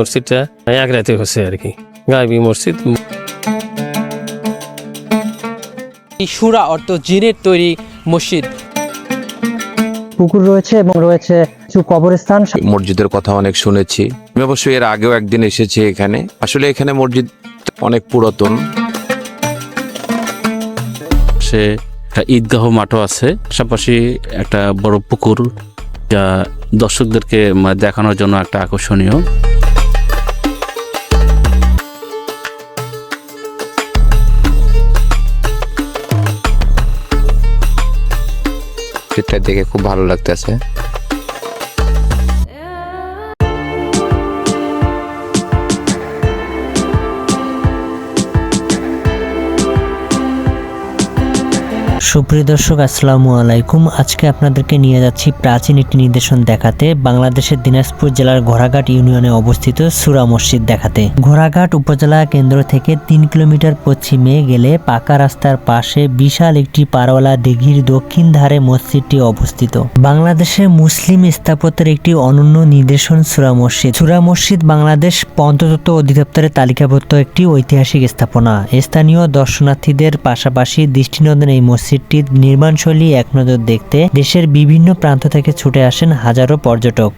মসজিদটা এক রাতে হচ্ছে আর কি। গাইবি মসজিদ। সুরা অর্থ জিনের তৈরি মসজিদ। পুকুর রয়েছে এবং রয়েছে কিছু কবরস্থান। মসজিদের কথা অনেক শুনেছি। আমি অবশ্য এর আগেও একদিন এসেছি এখানে। আসলে এখানে মসজিদ অনেক পুরাতন। সে একটা ঈদগাহ মাঠও আছে। পাশাপাশি একটা বড় পুকুর যা দর্শকদেরকে মানে দেখানোর জন্য একটা আকর্ষণীয়। মসজিদটা দেখে খুব ভালো লাগতেছে। সুপ্রিয় দর্শক, আসসালামু আলাইকুম। আজকে আপনাদেরকে নিয়ে যাচ্ছি প্রাচীন একটি নিদর্শন দেখাতে। বাংলাদেশের দিনাজপুর জেলার ঘোড়াঘাট ইউনিয়নে অবস্থিত সুরা মসজিদ দেখাতে। ঘোড়াঘাট উপজেলা কেন্দ্র থেকে তিন কিলোমিটার পশ্চিমে গেলে পাকা রাস্তার পাশে বিশাল একটি পারওয়ালা দিঘির দক্ষিণ ধারে মসজিদটি অবস্থিত। বাংলাদেশে মুসলিম স্থাপত্যের একটি অনন্য নিদর্শন সুরা মসজিদ। সুরা মসজিদ বাংলাদেশ পঞ্চতত্ত্ব অধিদপ্তরের তালিকাভুক্ত একটি ঐতিহাসিক স্থাপনা। স্থানীয় দর্শনার্থীদের পাশাপাশি দৃষ্টিনন্দন এই মসজিদটির নির্মাণশৈলী এক নজর দেখতে দেশের বিভিন্ন প্রান্ত থেকে ছুটে আসেন হাজারো পর্যটক।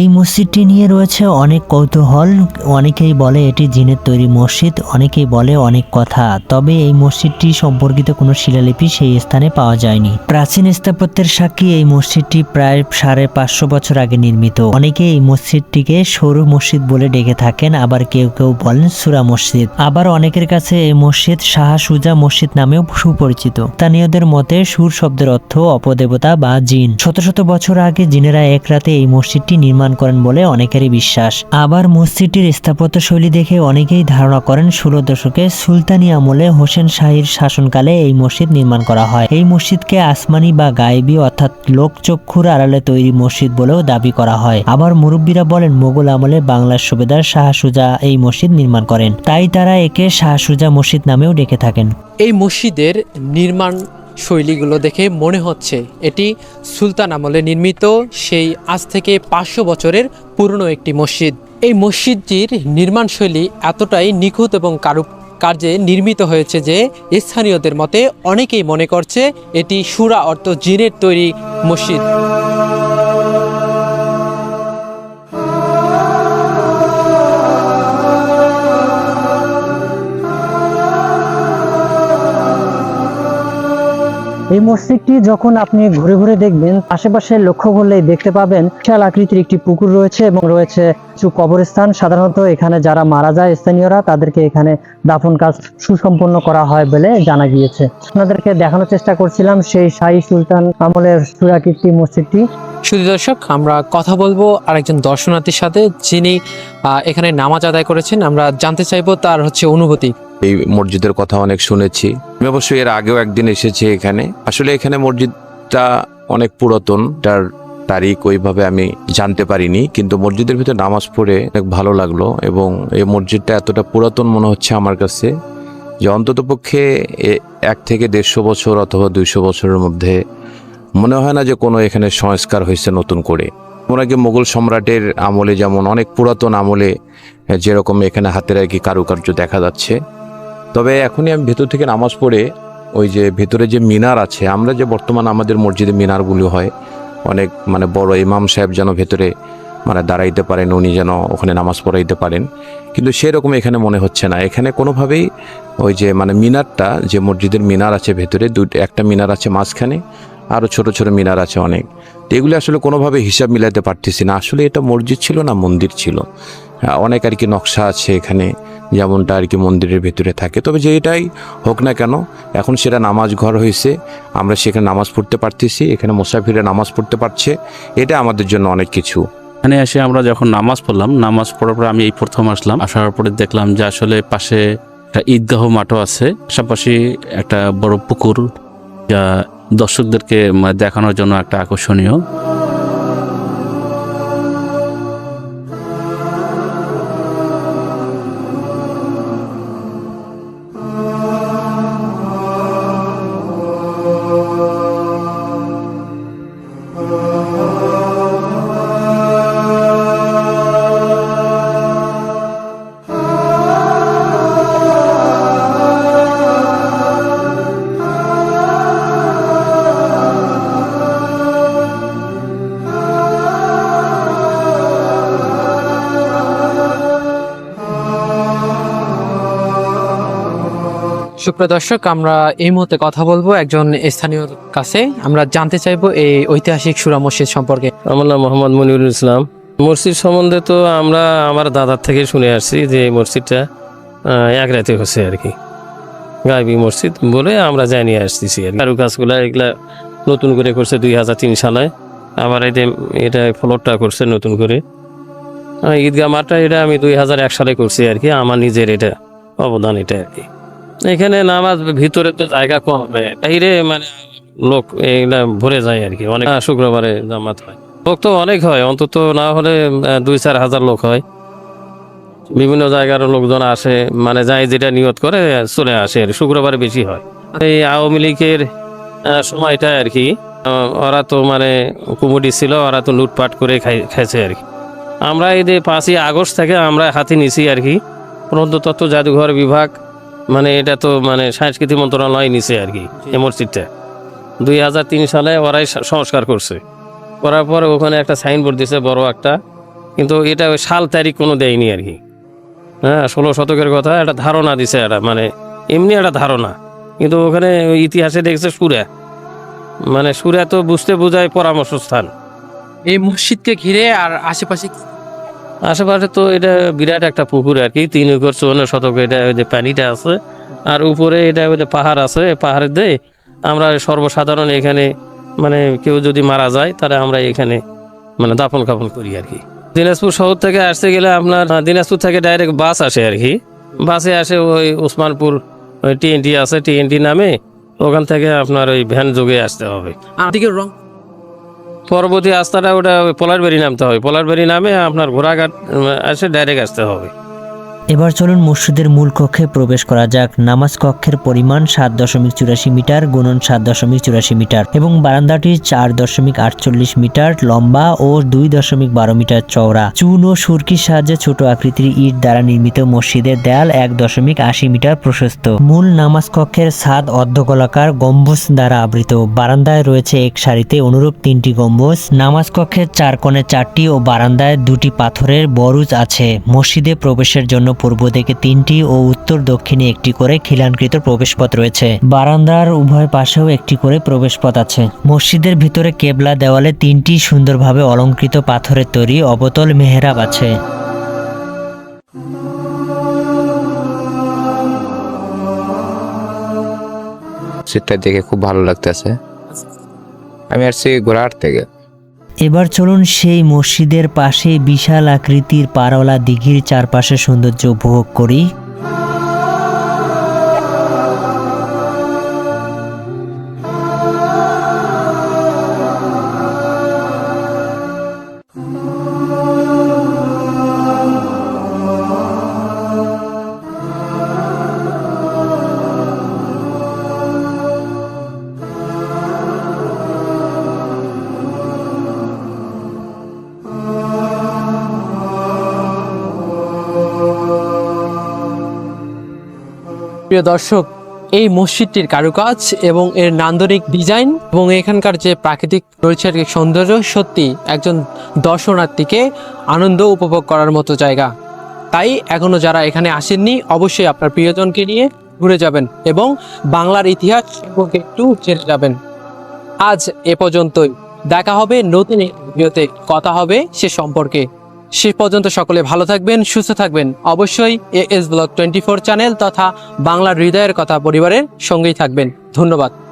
এই মসজিদটি নিয়ে রয়েছে অনেক কৌতূহল। অনেকেই বলে এটি জিনের তৈরি মসজিদ, অনেকেই বলে অনেক কথা। তবে এই মসজিদটি সম্পর্কিত কোনো শিলালিপি সেই স্থানে পাওয়া যায়নি। প্রাচীন স্থাপত্যের সাক্ষী এই মসজিদটি প্রায় সাড়ে পাঁচশো বছর আগে নির্মিত। অনেকে এই মসজিদটিকে সরু মসজিদ বলে ডেকে থাকেন, আবার কেউ কেউ বলেন সুরা মসজিদ। আবার অনেকের কাছে এই মসজিদ শাহ সুজা মসজিদ নামেও সুপরিচিত। স্থানীয়দের মতে সুর শব্দের অর্থ অপদেবতা বা জিন। শত শত বছর আগে জিনেরা এক রাতে এই মসজিদটি নির্মাণ করেন বলে অনেকেরই বিশ্বাস। আবার মসজিদটির স্থাপত্য শৈলী দেখে অনেকেই ধারণা করেন, ষোলো দশকে সুলতানি আমলে হোসেন শাহীর শাসনকালে এই মসজিদ নির্মাণ করা হয়। এই মসজিদকে আসমানি বা গায়েবী অর্থাৎ লোকচক্ষুর আড়ালে তৈরি মসজিদ বলেও দাবি করা হয়। আবার মুরব্বীরা বলেন, মোগল আমলে বাংলার সুবেদার শাহ সুজা এই মসজিদ নির্মাণ করেন। তাই তারা একে শাহ সুজা মসজিদ নামেও ডেকে থাকেন। এই মসজিদের নির্মাণ শৈলীগুলো দেখে মনে হচ্ছে এটি সুলতান আমলে নির্মিত সেই আজ থেকে পাঁচশো বছরের পুরনো একটি মসজিদ। এই মসজিদটির নির্মাণ শৈলী এতটাই নিখুঁত এবং কারু কার্যে নির্মিত হয়েছে যে স্থানীয়দের মতে অনেকেই মনে করছে এটি সুরা অর্থ জিনের তৈরি মসজিদ। এই মসজিদটি যখন আপনি ঘুরে ঘুরে দেখবেন আশেপাশে লক্ষ্য করলেই দেখতে পাবেন। বিশাল আকৃতির একটি পুকুর রয়েছে এবং রয়েছে কিছু কবরস্থান। সাধারণত এখানে যারা মারা যায়, স্থানীয়রা তাদেরকে এখানে দাফন কাজ সুসম্পন্ন করা হয় বলে জানা গিয়েছে। আপনাদেরকে দেখানোর চেষ্টা করছিলাম সেই শাহী সুলতান আমলের সুরাকীর্তি মসজিদটি। শুধু দর্শক, আমরা কথা বলব আরেকজন দর্শনার্থীর সাথে যিনি এখানে নামাজ আদায় করেছেন। আমরা জানতে চাইব তার হচ্ছে অনুভূতি। এই মসজিদের কথা অনেক শুনেছি। আমি অবশ্য এর আগেও একদিন এসেছি এখানে। আসলে এখানে মসজিদটা অনেক পুরাতন তার তারিখ ওইভাবে আমি জানতে পারিনি, কিন্তু মসজিদের ভিতরে নামাজ পড়ে অনেক ভালো লাগল এবং এই মসজিদটা এতটা পুরাতন মনে হচ্ছে আমার কাছে যে অন্তত পক্ষে এক থেকে দেড়শো বছর অথবা দুইশো বছরের মধ্যে মনে হয় না যে কোনো এখানে সংস্কার হয়েছে নতুন করে। আগে মোগল সম্রাটের আমলে যেমন অনেক পুরাতন আমলে যেরকম এখানে হাতের আর কি কারুকার্য দেখা যাচ্ছে। তবে এখনই আমি ভেতর থেকে নামাজ পড়ে ওই যে ভেতরে যে মিনার আছে আমরা যে বর্তমান আমাদের মসজিদে মিনারগুলো হয় অনেক মানে বড় ইমাম সাহেব যেন ভেতরে মানে দাঁড়াইতে পারেন উনি যেন ওখানে নামাজ পড়াইতে পারেন। কিন্তু সেরকম এখানে মনে হচ্ছে না। এখানে কোনোভাবেই ওই যে মানে মিনারটা যে মসজিদের মিনার আছে ভেতরে দুটো একটা মিনার আছে মাঝখানে আরও ছোট ছোট মিনার আছে অনেক। তো এগুলি আসলে কোনোভাবে হিসাব মিলাতে পারতেছি না। আসলে এটা মসজিদ ছিল না মন্দির ছিল। হ্যাঁ, অনেক আর কি নকশা আছে এখানে। যেমনটা আর কি মন্দিরের ভেতরে থাকে। তবে যে এটাই হোক না কেন, এখন সেটা নামাজ ঘর হয়েছে, আমরা সেখানে নামাজ পড়তে পারতেছি, এখানে মোসাফিরে নামাজ পড়তে পারছে, এটা আমাদের জন্য অনেক কিছু। এখানে এসে আমরা যখন নামাজ পড়লাম, নামাজ পড়ার পরে আমি এই প্রথম আসলাম। আসার পরে দেখলাম যে আসলে পাশে একটা ঈদগাহ মাঠও আছে, পাশাপাশি একটা বড় পুকুর, যা দর্শকদেরকে মানে দেখানোর জন্য একটা আকর্ষণীয়। সুপ্রিয় দর্শক, আমরা এই মুহূর্তে কথা বলব একজন স্থানীয় কাছে। আমরা জানতে চাইব এই ঐতিহাসিক সুরা মসজিদ সম্পর্কে। আমার নাম মোহাম্মদ মনিরুল ইসলাম। মসজিদ সম্বন্ধে তো আমরা আমার দাদার থেকে শুনে আসছি যে এই মসজিদটা এক রাতে হচ্ছে আর কি। গাইবি মসজিদ বলে আমরা জানি আসতেছি আর। কারু কাজগুলা এগুলা নতুন করে করছে দুই হাজার তিন সালে। আবার এই যে এটা ফ্লোরটা করছে নতুন করে। ঈদগাহ মাঠটা এটা আমি দুই হাজার এক সালে করছি আর কি। আমার নিজের এটা অবদান এটা আর কি। এখানে নামাজ ভিতরে তো জায়গা কম হবে বাইরে মানে লোক এগুলা ভরে যায় আর কি। অনেক শুক্রবারে জামাত হয়। লোক তো অনেক হয়, অন্তত না হলে দুই চার হাজার লোক হয়। বিভিন্ন জায়গার লোকজন আসে মানে যাই যেটা নিয়ত করে, চলে আসে আর। শুক্রবারে বেশি হয়। এই আওয়ামী লীগের সময়টা আর কি ওরা তো মানে কুমুটি ছিল, ওরা তো লুটপাট করে খাই খাইছে আর কি। আমরা এই যে পাঁচই আগস্ট থেকে আমরা হাতে নিছি আর কি। প্রত্নতত্ত্ব জাদুঘর বিভাগ মানে এটা তো মানে সাংস্কৃতিক মন্ত্রণালয় নিছে আর কি এই মসজিদটা। দুই হাজার তিন সালে ওরাই সংস্কার করছে। করার পর ওখানে একটা সাইনবোর্ড দিছে বড় একটা। কিন্তু এটা ওই সাল তারিখ কোনো দেয়নি আর কি। হ্যাঁ ষোলো শতকের কথা একটা ধারণা দিছে একটা মানে এমনি একটা ধারণা। কিন্তু ওখানে ইতিহাসে দেখছে সুরা। মানে সুরা তো বুঝতে বোঝায় পরামর্শ স্থান এই মসজিদকে ঘিরে আর আশেপাশে আশেপাশে তো এটা বিরাট একটা পুকুর আর কি, তিন একর চুয়ান্ন শতক এটা ওই যে পানিটা আছে। আর উপরে এটা ওই যে পাহাড় আছে পাহাড়ের দিয়ে আমরা সর্বসাধারণ এখানে মানে কেউ যদি মারা যায় তাহলে আমরা এখানে মানে দাফন কাফন করি আর কি। দিনাজপুর শহর থেকে আসতে গেলে আপনার দিনাজপুর থেকে ডাইরেক্ট বাস আসে আর কি। বাসে আসে ওই ওসমানপুর ওই টিএনটি আছে টিএনটি নামে। ওখান থেকে আপনার ওই ভ্যান যোগে আসতে হবে। রং পরবর্তী আস্তাটা ওটা পলারবাড়ি নামতে হবে। পলারবাড়ি নামে আপনার ঘোড়াঘাট এসে ডাইরেক্ট আসতে হবে। এবার চলুন মসজিদের মূল কক্ষে প্রবেশ করা যাক। নামাজ কক্ষের পরিমাণ সাত দশমিক চুরাশি মিটার, গুণন সাত দশমিক চুরাশি মিটার এবং বারান্দাটি চার দশমিক আটচল্লিশ মিটার লম্বা ও দুই দশমিক বারো মিটার চওড়া। চুন ও সুরকির সাহায্যে ছোট আকৃতির ইট দ্বারা নির্মিত মসজিদের দেয়াল এক দশমিক আশি মিটার প্রশস্ত। মূল নামাজ কক্ষের ছাদ অর্ধগোলাকার গম্বুজ দ্বারা আবৃত। বারান্দায় রয়েছে এক সারিতে অনুরূপ তিনটি গম্বুজ। নামাজ কক্ষের চার কোণে চারটি ও বারান্দায় দুটি পাথরের বরুজ আছে। মসজিদে প্রবেশের জন্য পূর্ব দিকে তিনটি ও উত্তর দক্ষিণে একটি করে খিলানকৃত প্রবেশপথ রয়েছে। বারান্দার উভয় পাশেও একটি করে প্রবেশপথ আছে। মসজিদের ভিতরে কেবলা দেওয়ালে তিনটি সুন্দরভাবে অলংকৃত পাথরের তৈরি অবতল মেহরাব আছে। মসজিদটা দেখে খুব ভালো লাগতেছে। আমি আসছি গোড়াহাট থেকে। এবার চলুন সেই মসজিদের পাশে বিশাল আকৃতির পারওয়ালা দিঘির চারপাশে সৌন্দর্য উপভোগ করি। প্রিয় দর্শক, এই মসজিদটির কারুকাজ এবং এর নান্দনিক ডিজাইন এবং এখানকার যে প্রাকৃতিক নৈসর্গিক সৌন্দর্য সত্যি একজন দর্শনার্থীকে আনন্দ উপভোগ করার মতো জায়গা। তাই এখনও যারা এখানে আসেননি, অবশ্যই আপনার প্রিয়জনকে নিয়ে ঘুরে যাবেন এবং বাংলার ইতিহাস একটু জেনে যাবেন। আজ এ পর্যন্তই। দেখা হবে নতুন ভিডিওতে। কথা হবে সে সম্পর্কে। সে পর্যন্ত সকলে ভালো থাকবেন, সুস্থ থাকবেন। অবশ্যই A S blog twenty four channel তথা বাংলার হৃদয়ের কথা পরিবারের সঙ্গেই থাকবেন। ধন্যবাদ।